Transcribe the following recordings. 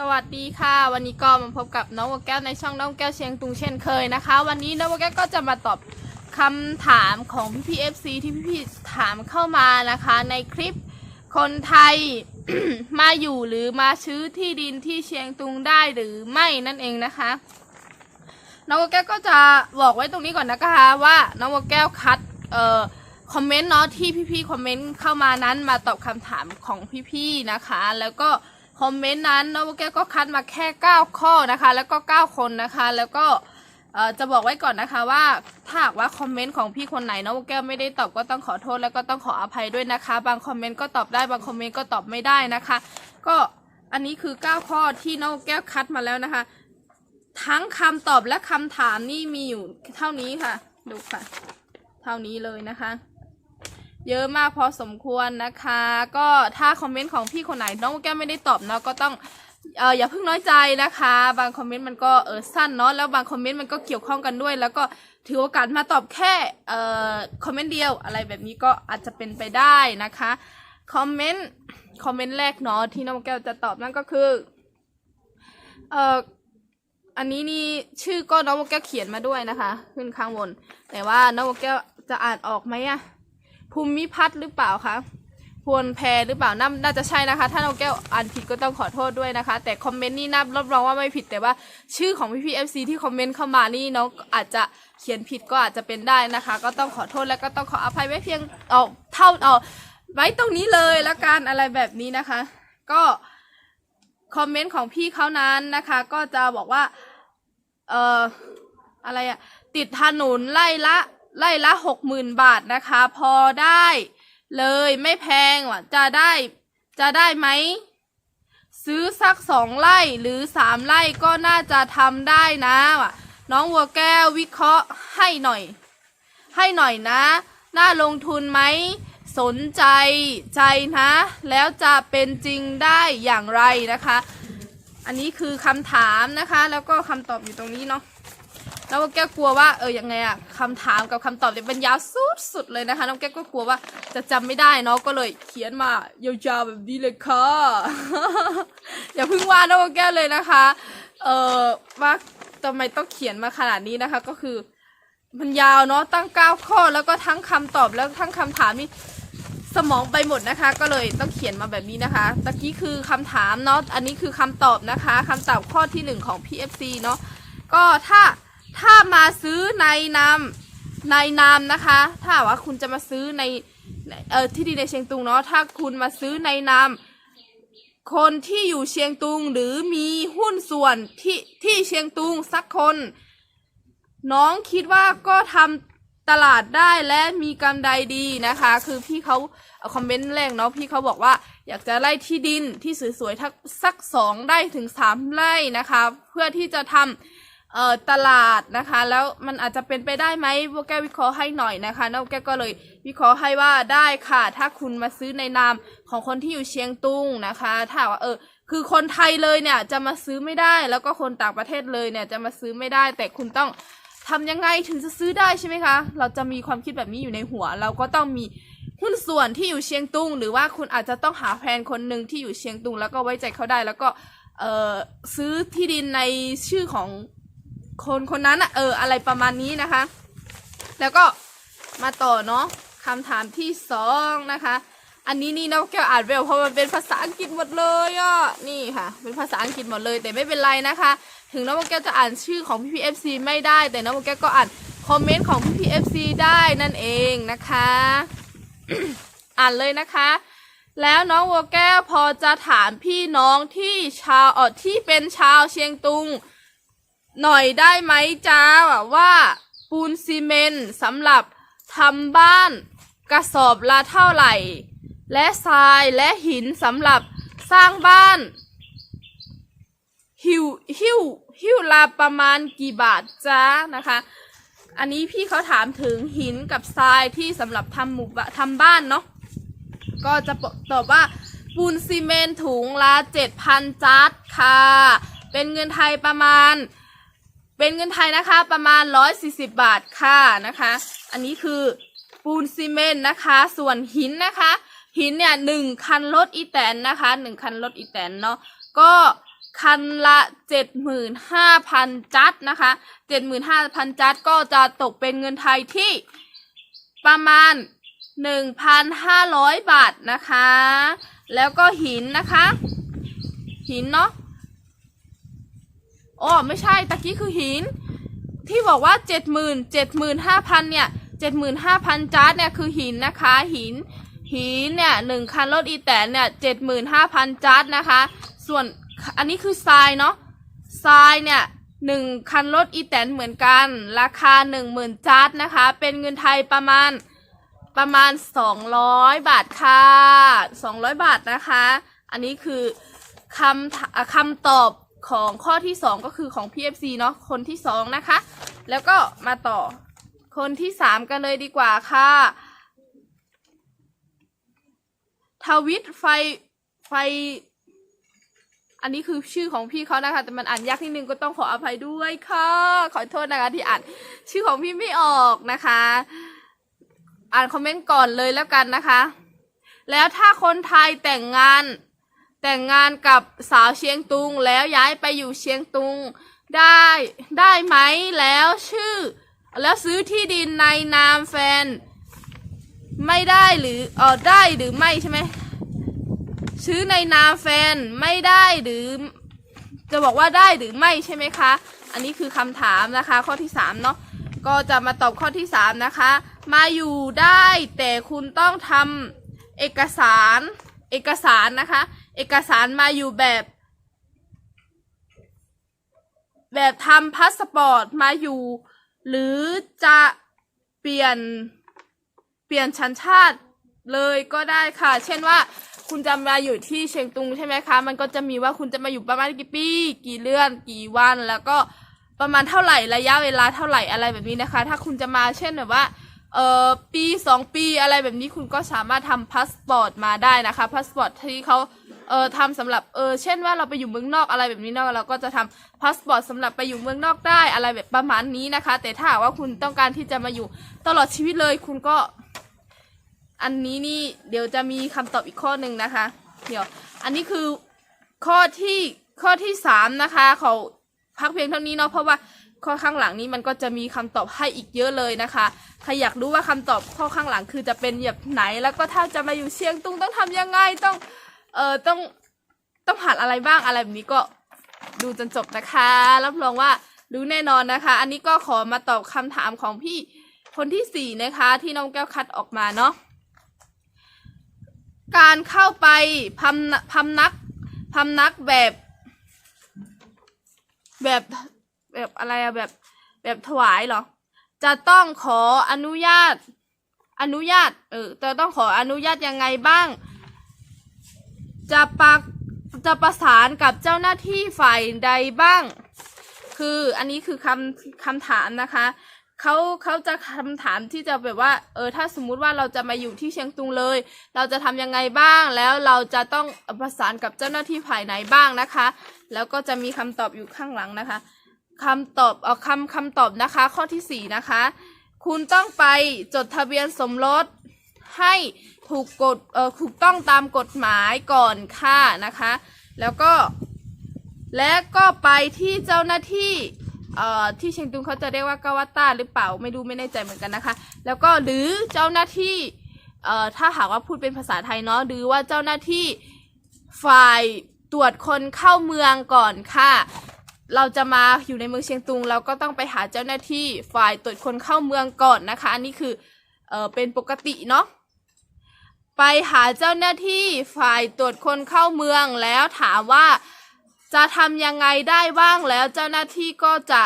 สวัสดีค่ะ วันนี้ก็มาพบกับน้องวัวแก้วในช่องน้องแก้วเชียงตุงเช่นเคยนะคะ วันนี้น้องวัวแก้วก็จะมาตอบคำถามของพี่พีเอฟซีที่พี่พี่ถามเข้ามานะคะ ในคลิปคนไทย มาอยู่หรือมาซื้อที่ดินที่เชียงตุงได้หรือไม่นั่นเองนะคะ น้องวัวแก้วก็จะบอกไว้ตรงนี้ก่อนนะคะว่าน้องวัวแก้วคัดเอ่อคอมเมนต์เนาะที่พี่ๆคอมเมนต์เข้ามานั้นมาตอบคำถามของพี่ๆนะคะ แล้วก็ คอมเมนต์นั้นน้องวัวแก้วก็คัดมาแค่ 9 ข้อนะคะ แล้วก็ 9 คนนะคะ แล้วก็จะบอกไว้ก่อนนะคะว่าถ้าหากว่าคอมเมนต์ของพี่คนไหนน้องวัวแก้วไม่ได้ตอบก็ต้องขอโทษแล้วก็ต้องขออภัยด้วยนะคะ บางคอมเมนต์ก็ตอบได้บางคอมเมนต์ก็ตอบไม่ได้นะคะ ก็อันนี้คือ 9 ข้อที่น้องวัวแก้วคัดมาแล้วนะคะ ทั้งคำตอบและคำถามนี่มีอยู่เท่านี้ค่ะ ดูค่ะ เท่านี้เลยนะคะ เยอะมากพอสมควรนะคะ ก็ถ้าคอมเมนต์ของพี่คนไหนน้องแก้มไม่ได้ตอบเนาะก็ต้องเอออย่าเพิ่งน้อยใจนะคะ บางคอมเมนต์มันก็เออสั้นเนาะแล้วบางคอมเมนต์มันก็เกี่ยวข้องกันด้วย แล้วก็ถือโอกาสมาตอบแค่เอ่อคอมเมนต์เดียวอะไรแบบนี้ก็อาจจะเป็นไปได้นะคะคอมเมนต์คอมเมนต์แรกเนาะที่น้องแก้วจะตอบนั่นก็คือเอ่ออันนี้นี่ชื่อก็น้องแก้วเขียนมาด้วยนะคะ ขึ้นข้างบน แต่ว่าน้องแก้วจะอ่านออกไหมอะ ภูมิพัฒน์หรือเปล่าคะพวนแพรหรือเปล่านาน่าจะใช่นะคะ ถ้าน้องแก้วอ่านผิดก็ต้องขอโทษด้วยนะคะ แต่คอมเมนต์นี่นับรับรองว่าไม่ผิดแต่ว่าชื่อของพี่พีเอฟซีที่คอมเมนต์เข้ามานี่น้องอาจจะเขียนผิดก็อาจจะเป็นได้นะคะ ก็ต้องขอโทษและก็ต้องขออภัยไว้เพียงเอาเท่าเอาไว้ตรงนี้เลยละกันอะไรแบบนี้นะคะ ก็คอมเมนต์ของพี่เขานั้นนะคะ ก็จะบอกว่าเอ่ออะไรอะติดถนนไล่ละ ไล่ละหกหมื่นบาทนะคะ พอได้เลยไม่แพงว่ะจะได้จะได้ไหมซื้อสักสองไร่หรือสามไร่ก็น่าจะทำได้นะว่ะน้องวัวแก้ววิเคราะห์ให้หน่อย ให้หน่อยนะ น่าลงทุนไหมสนใจใจนะ แล้วจะเป็นจริงได้อย่างไรนะคะ อันนี้คือคำถามนะคะ แล้วก็คำตอบอยู่ตรงนี้เนาะ แล้วแก้วกลัวว่าเออยังไงอะคำถามกับคำตอบเนี่ยมันยาวสุดๆเลยนะคะน้องแก้วก็กลัวว่าจะจำไม่ได้เนาะก็เลยเขียนมายาวๆแบบนี้เลยค่ะอย่าเพิ่งว่าน้องแก้วเลยนะคะ เออว่าทำไมต้องเขียนมาขนาดนี้นะคะ ก็คือมันยาวเนาะตั้งเก้าข้อแล้วก็ทั้งคำตอบแล้วทั้งคำถามนี่สมองไปหมดนะคะ ก็เลยต้องเขียนมาแบบนี้นะคะตะกี้คือคำถามเนาะอันนี้คือคำตอบนะคะคำตอบข้อที่หนึ่งของ PFC เนาะก็ถ้า ถ้ามาซื้อในนามในนามนะคะ ถ้าว่าคุณจะมาซื้อในเออที่ดีในเชียงตุงเนาะถ้าคุณมาซื้อในนามคนที่อยู่เชียงตุงหรือมีหุ้นส่วนที่ที่เชียงตุงสักคน น้องคิดว่าก็ทำตลาดได้และมีกำไรดีนะคะ คือพี่เขาคอมเมนต์แรกเนาะพี่เขาบอกว่าอยากจะไล่ที่ดินที่สวยๆทักสักสองไร่ถึงสามไร่นะคะ เพื่อที่จะทำ เอ่อตลาดนะคะ แล้วมันอาจจะเป็นไปได้ไหมพวกแกวิเคราะห์ให้หน่อยนะคะน้องแกก็เลยวิเคราะห์ให้ว่าได้ค่ะ ถ้าคุณมาซื้อในนามของคนที่อยู่เชียงตุงนะคะ ถ้าว่าเออคือคนไทยเลยเนี่ยจะมาซื้อไม่ได้ แล้วก็คนต่างประเทศเลยเนี่ยจะมาซื้อไม่ได้ แต่คุณต้องทำยังไงถึงจะซื้อได้ใช่ไหมคะ เราจะมีความคิดแบบนี้อยู่ในหัว เราก็ต้องมีหุ้นส่วนที่อยู่เชียงตุง หรือว่าคุณอาจจะต้องหาแฟนคนหนึ่งที่อยู่เชียงตุง แล้วก็ไว้ใจเขาได้แล้วก็เออซื้อที่ดินในชื่อของ คนคนนั้นอะเอออะไรประมาณนี้นะคะ แล้วก็มาต่อเนาะคำถามที่สองนะคะ อันนี้นี่น้องแก้วอ่านไปเพราะมันเป็นภาษาอังกฤษหมดเลยอะนี่ค่ะ เป็นภาษาอังกฤษหมดเลย แต่ไม่เป็นไรนะคะ ถึงน้องแก้วจะอ่านชื่อของพี่พีเอฟซีไม่ได้ แต่น้องแก้วก็อ่านคอมเมนต์ของพี่พีเอฟซีได้นั่นเองนะคะ อ่านเลยนะคะแล้วน้องวัวแก้วพอจะถามพี่น้องที่ชาวเออที่เป็นชาวเชียงตุง หน่อยได้ไหมจ้าว่า ปูนซีเมนต์สำหรับทำบ้านกระสอบละเท่าไหร่ และทรายและหินสำหรับสร้างบ้าน หิวหิวหิวละประมาณกี่บาทจ้านะคะ อันนี้พี่เขาถามถึงหินกับทรายที่สำหรับทำหมู่บ้านทำบ้านเนาะก็จะตอบว่าปูนซีเมนต์ถุงละเจ็ดพันจัดค่ะ เป็นเงินไทยประมาณ เป็นเงินไทยนะคะประมาณ 140 บาทค่ะนะคะ อันนี้คือปูนซีเมนต์นะคะ ส่วนหินนะคะ หินเนี่ยหนึ่งคันรถอีแตนนะคะหนึ่งคันรถอีแตนเนาะก็คันละเจ็ดหมื่นห้าพันจัดนะคะเจ็ดหมื่นห้าพันจัดก็จะตกเป็นเงินไทยที่ประมาณหนึ่งพันห้าร้อยบาทนะคะ แล้วก็หินนะคะ หินเนาะ อ๋อไม่ใช่ตะกี้คือหิน ที่บอกว่าเจ็ดหมื่นเจ็ดหมื่นห้าพันเนี่ยเจ็ดหมื่นห้าพันจาร์ดเนี่ยคือหินนะคะหินหินเนี่ยหนึ่งคันรถอีแตนเนี่ยเจ็ดหมื่นห้าพันจาร์ดนะคะ ส่วนอันนี้คือทรายเนาะทรายเนี่ยหนึ่งคันรถอีแตนเหมือนกัน ราคาหนึ่งหมื่นจาร์ดนะคะ เป็นเงินไทยประมาณประมาณสองร้อยบาทค่ะสองร้อยบาทนะคะ อันนี้คือคำคำตอบ ของข้อที่ 2 ก็คือของ PFC เนาะคนที่ 2 นะคะ แล้วก็มาต่อคนที่ 3 กันเลยดีกว่าค่ะทวิตไฟไฟ อันนี้คือชื่อของพี่เขานะคะ แต่มันอ่านยากนิดนึงก็ต้องขออภัยด้วยค่ะ ขอโทษนะคะที่อ่านชื่อของพี่ไม่ออกนะคะ อ่านคอมเมนต์ก่อนเลยแล้วกันนะคะ แล้วถ้าคนไทยแต่งงาน แต่งงานกับสาวเชียงตุงแล้วย้ายไปอยู่เชียงตุงได้ได้ไหมแล้วชื่อ แล้วซื้อที่ดินในนามแฟน ไม่ได้หรือเออได้หรือไม่ใช่ไหมซื้อในนามแฟนไม่ได้หรือ จะบอกว่าได้หรือไม่ใช่ไหมคะ อันนี้คือคำถามนะคะ ข้อที่สามเนาะก็จะมาตอบข้อที่สามนะคะ มาอยู่ได้แต่คุณต้องทำเอกสารเอกสารนะคะ เอกสารมาอยู่แบบ แบบทำพาสปอร์ตมาอยู่ หรือจะเปลี่ยนเปลี่ยนชันชาติเลยก็ได้ค่ะ เช่นว่าคุณจะมาอยู่ที่เชียงตุงใช่ไหมคะ มันก็จะมีว่าคุณจะมาอยู่ประมาณกี่ปี กี่เดือน กี่วัน แล้วก็ประมาณเท่าไหร่ระยะเวลาเท่าไหร่อะไรแบบนี้นะคะ ถ้าคุณจะมาเช่นแบบว่า เออปีสองปีอะไรแบบนี้คุณก็สามารถทำพาสปอร์ตมาได้นะคะ พาสปอร์ตที่เขา เออทำสำหรับเออเช่นว่าเราไปอยู่เมืองนอกอะไรแบบนี้เนาะเราก็จะทำพาสปอร์ตสำหรับไปอยู่เมืองนอกได้อะไรแบบประมาณนี้นะคะ แต่ถ้าหากว่าคุณต้องการที่จะมาอยู่ตลอดชีวิตเลยคุณก็ อันนี้นี่เดี๋ยวจะมีคำตอบอีกข้อหนึ่งนะคะ เดี๋ยว อันนี้คือข้อที่ข้อที่สามนะคะเขาพักเพียงเท่านี้เนาะเพราะว่าข้อข้างหลังนี้มันก็จะมีคำตอบให้อีกเยอะเลยนะคะ ใครอยากรู้ว่าคำตอบข้อข้างหลังคือจะเป็นแบบไหน แล้วก็ถ้าจะมาอยู่เชียงตุงต้องทำยังไงต้อง เออต้องต้องผ่านอะไรบ้างอะไรแบบนี้ก็ดูจนจบนะคะรับรองว่ารู้แน่นอนนะคะ อันนี้ก็ขอมาตอบคำถามของพี่คนที่สี่นะคะ ที่น้องแก้วคัดออกมาเนาะการเข้าไปพำพำนักพำนักแบบ แบบแบบอะไรอะแบบแบบถวายเหรอ จะต้องขออนุญาตอนุญาตเออจะต้องขออนุญาตยังไงบ้าง จะปักจะประสานกับเจ้าหน้าที่ฝ่ายใดบ้าง คืออันนี้คือคำคำถามนะคะเขาเขาจะคำถามที่จะแบบว่า เออถ้าสมมุติว่าเราจะมาอยู่ที่เชียงตุงเลย เราจะทำยังไงบ้าง แล้วเราจะต้องประสานกับเจ้าหน้าที่ฝ่ายไหนบ้างนะคะ แล้วก็จะมีคำตอบอยู่ข้างหลังนะคะคำตอบเอาคำคำตอบนะคะ ข้อที่สี่นะคะ คุณต้องไปจดทะเบียนสมรส ให้ถูกกฎเออถูกต้องตามกฎหมายก่อนค่ะนะคะ แล้วก็ และก็ไปที่เจ้าหน้าที่เอ่อที่เชียงตุงเขาจะเรียกว่ากาวาต้าหรือเปล่าไม่รู้ไม่แน่ใจเหมือนกันนะคะ แล้วก็หรือเจ้าหน้าที่เอ่อถ้าหากว่าพูดเป็นภาษาไทยเนาะหรือว่าเจ้าหน้าที่ฝ่ายตรวจคนเข้าเมืองก่อนค่ะ เราจะมาอยู่ในเมืองเชียงตุง เราก็ต้องไปหาเจ้าหน้าที่ฝ่ายตรวจคนเข้าเมืองก่อนนะคะ อันนี้คือเออเป็นปกติเนาะ ไปหาเจ้าหน้าที่ฝ่ายตรวจคนเข้าเมืองแล้วถามว่าจะทำยังไงได้บ้างแล้วเจ้าหน้าที่ก็จะ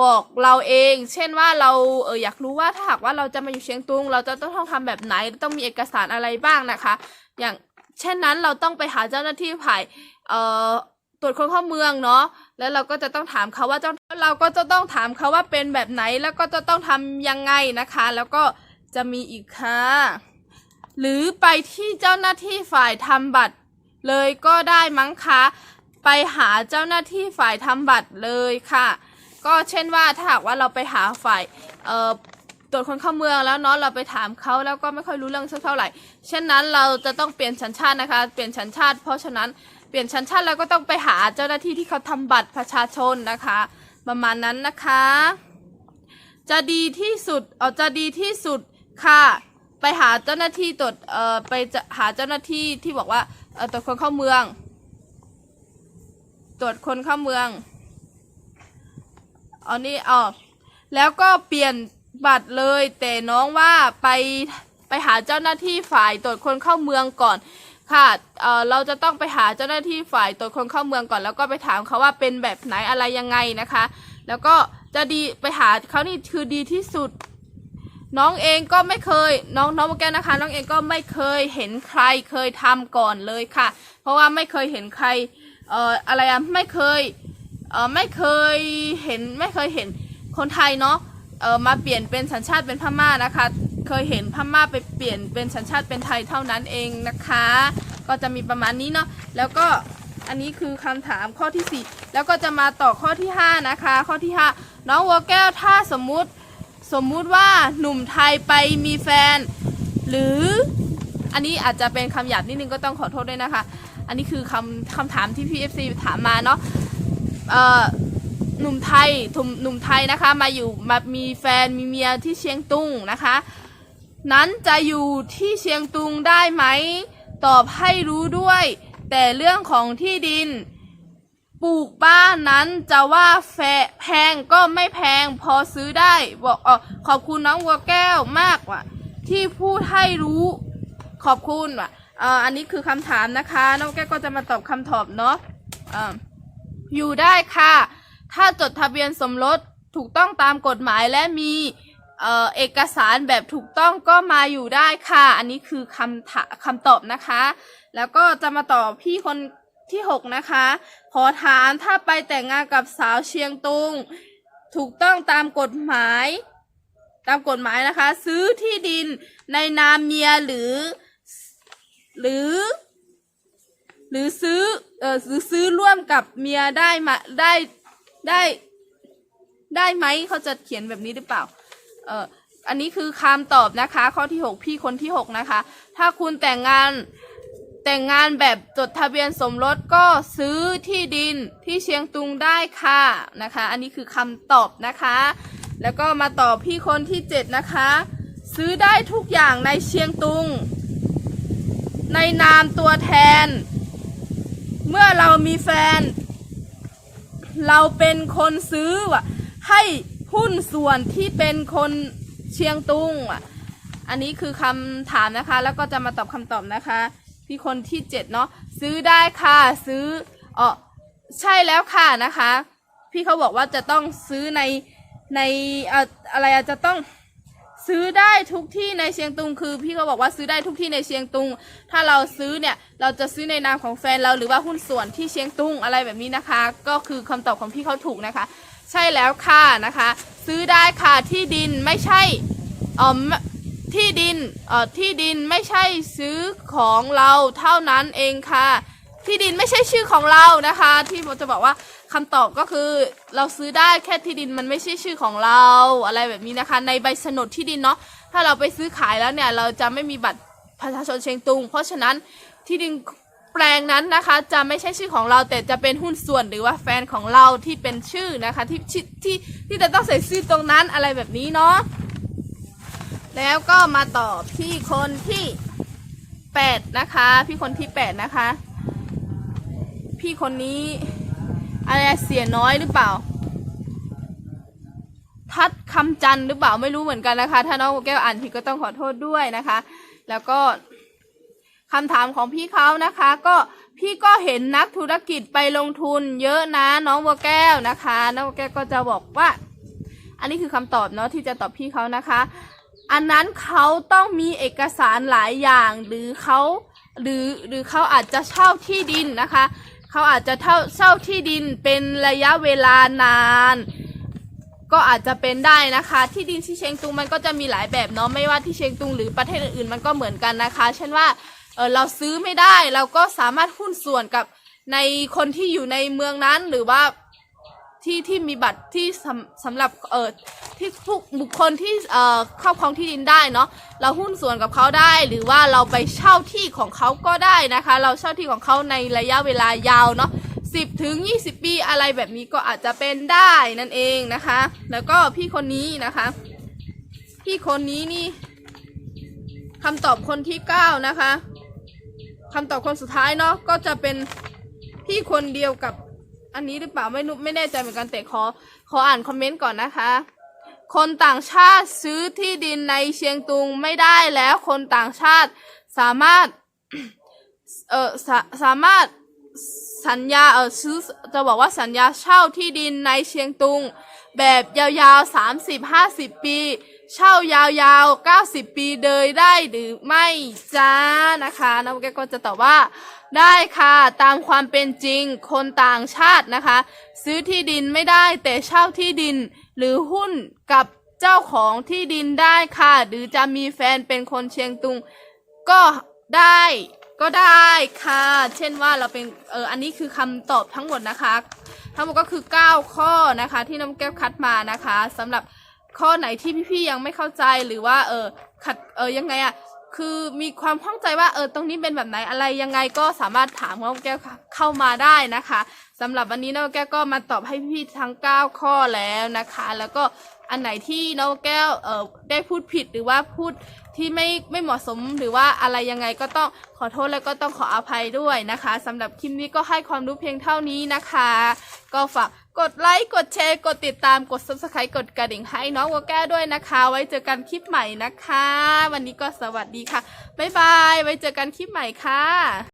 บอกเราเอง เช่นว่าเราเอออยากรู้ว่าถ้าหากว่าเราจะมาอยู่เชียงตุง เราจะต้องทำแบบไหนต้องมีเอกสารอะไรบ้างนะคะ อย่างเช่นนั้นเราต้องไปหาเจ้าหน้าที่ฝ่ายเอ่อตรวจคนเข้าเมืองเนาะแล้วเราก็จะต้องถามเขาว่าเจ้าเราก็จะต้องถามเขาว่าเป็นแบบไหนแล้วก็จะต้องทำยังไงนะคะ แล้วก็จะมีอีกค่ะ หรือไปที่เจ้าหน้าที่ฝ่ายทำบัตร เลยก็ได้มั้งคะ ไปหาเจ้าหน้าที่ฝ่ายทำบัตรเลยค่ะ ก็เช่นว่าถ้าหากว่าเราไปหาฝ่ายเอ่อตรวจคนเข้าเมืองแล้วเนาะเราไปถามเขาแล้วก็ไม่ค่อยรู้เรื่องสักเท่าไหร่ เช่นนั้นเราจะต้องเปลี่ยนสัญชาตินะคะ เปลี่ยนสัญชาติ เพราะฉะนั้นเปลี่ยนชั้นชาติแล้วก็ต้องไปหาเจ้าหน้าที่ที่เขาทำบัตรประชาชนนะคะ ประมาณนั้นนะคะ จะดีที่สุดเออจะดีที่สุดค่ะ ไปหาเจ้าหน้าที่ตรวจเอ่อไปจะหาเจ้าหน้าที่ที่บอกว่าเออตรวจคนเข้าเมือง ตรวจคนเข้าเมืองเอานี่อ๋อแล้วก็เปลี่ยนบัตรเลย แต่น้องว่าไปไปหาเจ้าหน้าที่ฝ่ายตรวจคนเข้าเมืองก่อนค่ะเอ่อเราจะต้องไปหาเจ้าหน้าที่ฝ่ายตรวจคนเข้าเมืองก่อน แล้วก็ไปถามเขาว่าเป็นแบบไหนอะไรยังไงนะคะ แล้วก็จะดีไปหาเขานี่คือดีที่สุด น้องเองก็ไม่เคย น้องน้องโมแกนนะคะ น้องเองก็ไม่เคยเห็นใครเคยทำก่อนเลยค่ะ เพราะว่าไม่เคยเห็นใครเอ่ออะไรอะไม่เคยเอ่อไม่เคยเห็นไม่เคยเห็นคนไทยเนาะเอ่อมาเปลี่ยนเป็นสัญชาติเป็นพม่านะคะ เคยเห็นพม่าไปเปลี่ยนเป็นสัญชาติเป็นไทยเท่านั้นเองนะคะ ก็จะมีประมาณนี้เนาะแล้วก็อันนี้คือคำถามข้อที่ 4 แล้วก็จะมาต่อข้อที่ 5 นะคะ ข้อที่ 5 น้องวัวแก้วถ้าสมมุติ สมมุติว่าหนุ่มไทยไปมีแฟน หรืออันนี้อาจจะเป็นคำหยาบนิดนึงก็ต้องขอโทษด้วยนะคะ อันนี้คือคำคำถามที่พี่ FC ถามมาเนาะหนุ่มไทยหนุ่มไทยนะคะมาอยู่มามีแฟนมีเมียที่เชียงตุงนะคะ นั้นจะอยู่ที่เชียงตุงได้ไหม ตอบให้รู้ด้วย แต่เรื่องของที่ดิน ปลูกบ้านนั้นจะว่าแฟแพงก็ไม่แพงพอซื้อได้บอกออขอบคุณน้องวัวแก้วมากว่ะ ที่พูดให้รู้ขอบคุณว่ะอ่อันนี้คือคำถามนะคะ น้องแก้วก็จะมาตอบคำตอบเนาะอ่าอยู่ได้ค่ะ ถ้าจดทะเบียนสมรสถูกต้องตามกฎหมายและมีเอ่อเอกสารแบบถูกต้องก็มาอยู่ได้ค่ะ อันนี้คือคำถาคำตอบนะคะ แล้วก็จะมาตอบพี่คน ที่6นะคะ ขอถามถ้าไปแต่งงานกับสาวเชียงตุง ถูกต้องตามกฎหมาย ตามกฎหมายนะคะ ซื้อที่ดินในนามเมียหรือ หรือ หรือซื้อเออหรือซื้อร่วมกับเมียได้มาได้ได้ได้ไหมเขาจะเขียนแบบนี้หรือเปล่า เอออันนี้คือคำตอบนะคะ ข้อที่6พี่คนที่6นะคะ ถ้าคุณแต่งงาน แต่งงานแบบจดทะเบียนสมรสก็ซื้อที่ดินที่เชียงตุงได้ค่ะนะคะ อันนี้คือคำตอบนะคะ แล้วก็มาตอบพี่คนที่ 7 นะคะ ซื้อได้ทุกอย่างในเชียงตุง ในนามตัวแทน เมื่อเรามีแฟน เราเป็นคนซื้อว่ะให้หุ้นส่วนที่เป็นคนเชียงตุงอะ อันนี้คือคำถามนะคะ แล้วก็จะมาตอบคำตอบนะคะ พี่คนที่เจ็ดเนาะซื้อได้ค่ะซื้ออ๋อใช่แล้วค่ะนะคะ พี่เขาบอกว่าจะต้องซื้อในในอ่ออะไรอะจะต้องซื้อได้ทุกที่ในเชียงตุงคือ พี่เขาบอกว่าซื้อได้ทุกที่ในเชียงตุง ถ้าเราซื้อเนี่ยเราจะซื้อในนามของแฟนเราหรือว่าหุ้นส่วนที่เชียงตุงอะไรแบบนี้นะคะ ก็คือคำตอบของพี่เขาถูกนะคะ ใช่แล้วค่ะนะคะ ซื้อได้ค่ะที่ดินไม่ใช่เออม ที่ดินเอ่อที่ดินไม่ใช่ซื้อของเราเท่านั้นเองค่ะ ที่ดินไม่ใช่ชื่อของเรานะคะ ที่ผมจะบอกว่าคำตอบก็คือเราซื้อได้แค่ที่ดินมันไม่ใช่ชื่อของเราอะไรแบบนี้นะคะ ในใบโฉนดที่ดินเนาะถ้าเราไปซื้อขายแล้วเนี่ยเราจะไม่มีบัตรประชาชนเชียงตุง เพราะฉะนั้นที่ดินแปลงนั้นนะคะจะไม่ใช่ชื่อของเราแต่จะเป็นหุ้นส่วนหรือว่าแฟนของเราที่เป็นชื่อนะคะที่ที่ที่ที่จะต้องใส่ชื่อตรงนั้นอะไรแบบนี้เนาะ แล้วก็มาต่อพี่คนที่แปดนะคะ พี่คนที่แปดนะคะ พี่คนนี้อะไรเสียน้อยหรือเปล่า ทัดคำจันหรือเปล่าไม่รู้เหมือนกันนะคะ ถ้าน้องแก้วอ่านผิดก็ต้องขอโทษด้วยนะคะ แล้วก็คำถามของพี่เขานะคะ ก็พี่ก็เห็นนักธุรกิจไปลงทุน เยอะนะน้องบัวแก้วนะคะ น้องบัวแก้วก็จะบอกว่า อันนี้คือคำตอบเนาะที่จะตอบพี่เขานะคะ อันนั้นเขาต้องมีเอกสารหลายอย่างหรือเขาหรือหรือเขาอาจจะเช่าที่ดินนะคะเขาอาจจะเช่าเช่าที่ดินเป็นระยะเวลานาน ก็อาจจะเป็นได้นะคะ ที่ดินที่เชียงตุงมันก็จะมีหลายแบบเนาะไม่ว่าที่เชียงตุงหรือประเทศอื่นๆมันก็เหมือนกันนะคะ เช่นว่าเออเราซื้อไม่ได้เราก็สามารถหุ้นส่วนกับในคนที่อยู่ในเมืองนั้นหรือว่าที่ที่มีบัตรที่สำสำหรับเออ ที่ผู้บุคคลที่เอ่อครอบครองที่ดินได้เนาะเราหุ้นส่วนกับเขาได้หรือว่าเราไปเช่าที่ของเขาก็ได้นะคะ เราเช่าที่ของเขาในระยะเวลายาวเนาะ10ถึง20 ปีอะไรแบบนี้ก็อาจจะเป็นได้นั่นเองนะคะ แล้วก็พี่คนนี้นะคะ พี่คนนี้นี่คำตอบคนที่ 9 นะคะคำตอบคนสุดท้ายเนาะก็จะเป็นพี่คนเดียวกับอันนี้หรือเปล่าไม่รู้ไม่แน่ใจเหมือนกันแต่ขอขออ่านคอมเมนต์ก่อนนะคะ คนต่างชาติซื้อที่ดินในเชียงตุงไม่ได้แล้วคนต่างชาติสามารถเออสาสามารถสัญญาเออซื้อจะบอกว่าสัญญาเช่าที่ดินในเชียงตุง แบบยาวๆ 30 50 ปี เช่ายาวๆ 90 ปีเลยได้หรือไม่จ้านะคะน้องแกก็จะตอบว่า ได้ค่ะตามความเป็นจริงคนต่างชาตินะคะ ซื้อที่ดินไม่ได้แต่เช่าที่ดิน หรือหุ้นกับเจ้าของที่ดินได้ค่ะ หรือจะมีแฟนเป็นคนเชียงตุง ก็ได้ก็ได้ค่ะ เช่นว่าเราเป็นเอออันนี้คือคำตอบทั้งหมดนะคะ ทั้งหมดก็คือ 9 ข้อนะคะ ที่น้องแก้วคัดมานะคะสำหรับข้อไหนที่พี่ๆยังไม่เข้าใจหรือว่าเออขัดเออยังไงอะ คือมีความข้องใจว่าเออตรงนี้เป็นแบบไหนอะไรยังไงก็สามารถถามน้องแก้วเข้ามาได้นะคะสำหรับวันนี้น้องแก้วก็มาตอบให้พี่ทั้ง 9 ข้อแล้วนะคะ แล้วก็อันไหนที่น้องแก้วเออได้พูดผิดหรือว่าพูดที่ไม่ไม่เหมาะสมหรือว่าอะไรยังไงก็ต้องขอโทษแล้วก็ต้องขออภัยด้วยนะคะสำหรับคลิปนี้ก็ให้ความรู้เพียงเท่านี้นะคะ ก็ฝาก กดไลค์ กดแชร์ กดติดตาม กด subscribe กดกระดิ่งให้น้องวัวแก้วด้วยนะคะ ไว้เจอกันคลิปใหม่นะคะ วันนี้ก็สวัสดีค่ะ บ๊ายบาย ไว้เจอกันคลิปใหม่ค่ะ